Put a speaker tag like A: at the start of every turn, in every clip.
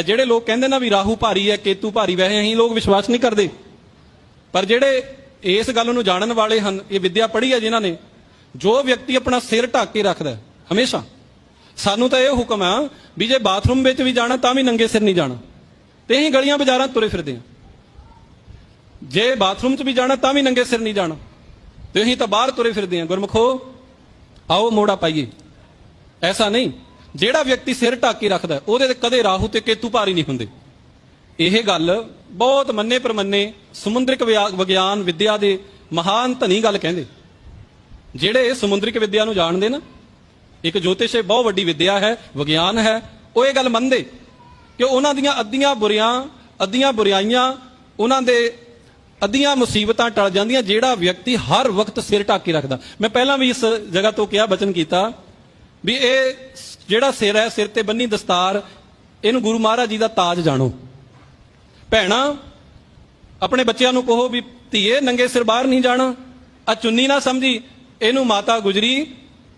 A: ਆ ਜਿਹੜੇ ਲੋਕ ਕਹਿੰਦੇ ਨਾ ਵੀ ਰਾਹੂ ਭਾਰੀ ਹੈ, ਕੇਤੂ ਭਾਰੀ, ਵੈਸੇ ਅਸੀਂ ਲੋਕ ਵਿਸ਼ਵਾਸ ਨਹੀਂ ਕਰਦੇ। ਪਰ ਜਿਹੜੇ ਇਸ ਗੱਲ ਨੂੰ ਜਾਣਨ ਵਾਲੇ ਹਨ, ਇਹ ਵਿੱਦਿਆ ਪੜ੍ਹੀ ਹੈ ਜਿਨ੍ਹਾਂ ਨੇ, ਜੋ ਵਿਅਕਤੀ ਆਪਣਾ ਸਿਰ ਢੱਕ ਕੇ ਰੱਖਦਾ ਹਮੇਸ਼ਾ। ਸਾਨੂੰ ਤਾਂ ਇਹ ਹੁਕਮ ਆ ਵੀ ਜੇ ਬਾਥਰੂਮ ਵਿੱਚ ਵੀ ਜਾਣਾ, ਤਾਂ ਵੀ ਨੰਗੇ ਸਿਰ ਨਹੀਂ ਜਾਣਾ। ਤੇ ਅਸੀਂ ਗਲੀਆਂ ਬਾਜ਼ਾਰਾਂ ਤੁਰੇ ਫਿਰਦੇ ਹਾਂ। ਜੇ ਬਾਥਰੂਮ 'ਚ ਵੀ ਜਾਣਾ, ਤਾਂ ਵੀ ਨੰਗੇ ਸਿਰ ਨਹੀਂ ਜਾਣਾ। ਤੇ ਅਸੀਂ ਤਾਂ ਬਾਹਰ ਤੁਰੇ ਫਿਰਦੇ ਹਾਂ। ਗੁਰਮਖੋ, ਆਓ ਮੋੜਾ ਪਾਈਏ। ਐਸਾ ਨਹੀਂ। ਜਿਹੜਾ ਵਿਅਕਤੀ ਸਿਰ ਢੱਕ ਕੇ ਰੱਖਦਾ ਉਹਦੇ ਤੇ ਕਦੇ ਰਾਹੂ ਤੇ ਕੇਤੂ ਭਾਰੀ ਨਹੀਂ ਹੁੰਦੇ। ਇਹ ਗੱਲ ਬਹੁਤ ਮੰਨੇ ਪ੍ਰਮੰਨੇ ਸਮੁੰਦਰਿਕ ਵਿਆ- ਵਿਗਿਆਨ ਵਿਦਿਆ ਦੇ ਮਹਾਨ ਧਨੀ ਗੱਲ ਕਹਿੰਦੇ। ਜਿਹੜੇ ਸਮੁੰਦਰਿਕ ਵਿਦਿਆ ਨੂੰ ਜਾਣਦੇ ਨਾ, ਇੱਕ ਜੋਤਿਸ਼ ਇਹ ਬਹੁਤ ਵੱਡੀ ਵਿਦਿਆ ਹੈ, ਵਿਗਿਆਨ ਹੈ, ਉਹ ਇਹ ਗੱਲ ਮੰਨਦੇ ਕਿ ਉਹਨਾਂ ਦੀਆਂ ਅੱਧੀਆਂ ਬੁਰੀਆਂ, ਅੱਧੀਆਂ ਬੁਰਾਈਆਂ, ਉਹਨਾਂ ਦੇ ਅੱਧੀਆਂ ਮੁਸੀਬਤਾਂ ਟਲ ਜਾਂਦੀਆਂ, ਜਿਹੜਾ ਵਿਅਕਤੀ ਹਰ ਵਕਤ ਸਿਰ ਢੱਕ ਕੇ ਰੱਖਦਾ। ਮੈਂ ਪਹਿਲਾਂ ਵੀ ਇਸ ਜਗ੍ਹਾ ਤੋਂ ਕਿਹਾ, ਬਚਨ ਕੀਤਾ ਵੀ ਇਹ ਜਿਹੜਾ ਸਿਰ ਹੈ, ਸਿਰ ਤੇ ਬੰਨੀ ਦਸਤਾਰ, ਇਹਨੂੰ ਗੁਰੂ ਮਹਾਰਾਜ ਜੀ ਦਾ ਤਾਜ ਜਾਣੋ। ਭੈਣਾ, ਆਪਣੇ ਬੱਚਿਆਂ ਨੂੰ ਕਹੋ ਵੀ, ਧੀਏ, ਨੰਗੇ ਸਿਰ ਬਾਹਰ ਨਹੀਂ ਜਾਣਾ। ਆ ਚੁੰਨੀ ਨਾ ਸਮਝੀ, ਇਹਨੂੰ ਮਾਤਾ ਗੁਜਰੀ,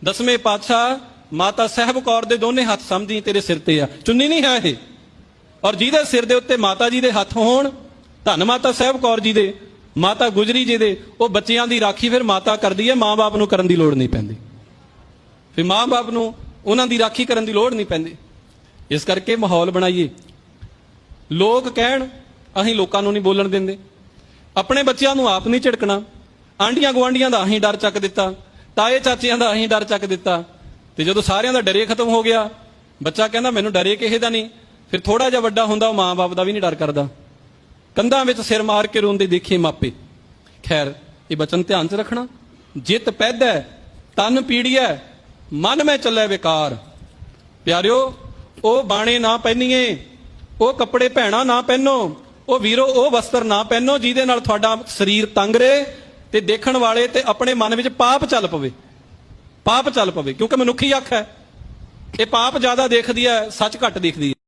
A: ਦਸਵੇਂ ਪਾਤਸ਼ਾਹ, ਮਾਤਾ ਸਾਹਿਬ ਕੌਰ ਦੇ ਦੋਨੇ ਹੱਥ ਸਮਝੀ, ਤੇਰੇ ਸਿਰ ਤੇ ਆ। ਚੁੰਨੀ ਨਹੀਂ ਹੈ ਇਹ। ਔਰ ਜਿਹਦੇ ਸਿਰ ਦੇ ਉੱਤੇ ਮਾਤਾ ਜੀ ਦੇ ਹੱਥ ਹੋਣ, ਧੰਨ ਮਾਤਾ ਸਾਹਿਬ ਕੌਰ ਜੀ ਦੇ, ਮਾਤਾ ਗੁਜਰੀ ਜੀ ਦੇ, ਉਹ ਬੱਚਿਆਂ ਦੀ ਰਾਖੀ ਫਿਰ ਮਾਤਾ ਕਰਦੀ ਹੈ, ਮਾਂ-ਬਾਪ ਨੂੰ ਕਰਨ ਦੀ ਲੋੜ ਨਹੀਂ ਪੈਂਦੀ। ਫਿਰ ਮਾਂ-ਬਾਪ ਨੂੰ ਉਹਨਾਂ ਦੀ ਰਾਖੀ ਕਰਨ ਦੀ ਲੋੜ ਨਹੀਂ ਪੈਂਦੀ। ਇਸ ਕਰਕੇ ਮਾਹੌਲ ਬਣਾਈਏ। ਲੋਕ ਕਹਿਣ, ਅਸੀਂ ਲੋਕਾਂ ਨੂੰ ਨਹੀਂ ਬੋਲਣ ਦਿੰਦੇ। ਆਪਣੇ ਬੱਚਿਆਂ ਨੂੰ ਆਪ ਨਹੀਂ ਝਿੜਕਣਾ। ਆਂਡੀਆਂ ਗਵਾਂਡੀਆਂ ਦਾ ਅਸੀਂ ਡਰ ਚੱਕ ਦਿੱਤਾ। ਤਾਏ ਚਾਚਿਆਂ ਦਾ ਅਸੀਂ ਡਰ ਚੱਕ ਦਿੱਤਾ। ਤੇ ਜਦੋਂ ਸਾਰਿਆਂ ਦਾ ਡਰੇ ਖਤਮ ਹੋ ਗਿਆ, ਬੱਚਾ ਕਹਿੰਦਾ, ਮੈਨੂੰ ਡਰੇ ਕਿਸੇ ਦਾ ਨਹੀਂ। ਫਿਰ ਥੋੜਾ ਜਿਹਾ ਵੱਡਾ ਹੁੰਦਾ, ਉਹ ਮਾਂ-ਬਾਪ ਦਾ ਵੀ ਨਹੀਂ ਡਰ ਕਰਦਾ। ਕੰਧਾਂ ਵਿੱਚ ਸਿਰ ਮਾਰ ਕੇ ਰੋਂਦੇ ਦੇਖੇ ਮਾਪੇ। ਖੈਰ, ਇਹ ਬਚਨ ਧਿਆਨ 'ਚ ਰੱਖਣਾ। ਜਿੱਤ ਪੈਦਾ ਤਨ ਪੀੜੀਐ ਮਨ ਮੈਂ ਚੱਲੇ ਵਿਕਾਰ। ਪਿਆਰਿਓ, ਉਹ ਬਾਣੇ ਨਾ ਪਹਿਨੀਏ, ਉਹ ਕੱਪੜੇ ਭੈਣਾ ਨਾ ਪਹਿਨੋ, ਉਹ ਵੀਰੋ, ਉਹ ਵਸਤਰ ਨਾ ਪਹਿਨੋ, ਜਿਹਦੇ ਨਾਲ ਤੁਹਾਡਾ ਸਰੀਰ ਤੰਗ ਰਹੇ ਤੇ ਦੇਖਣ ਵਾਲੇ ਤੇ ਆਪਣੇ ਮਨ ਵਿੱਚ ਪਾਪ ਚੱਲ ਪਵੇ। ਪਾਪ ਚੱਲ ਪਵੇ, ਕਿਉਂਕਿ ਮਨੁੱਖੀ ਅੱਖ ਹੈ। ਇਹ ਪਾਪ ਜ਼ਿਆਦਾ ਦੇਖਦੀ ਹੈ, ਸੱਚ ਘੱਟ ਦੇਖਦੀ ਹੈ।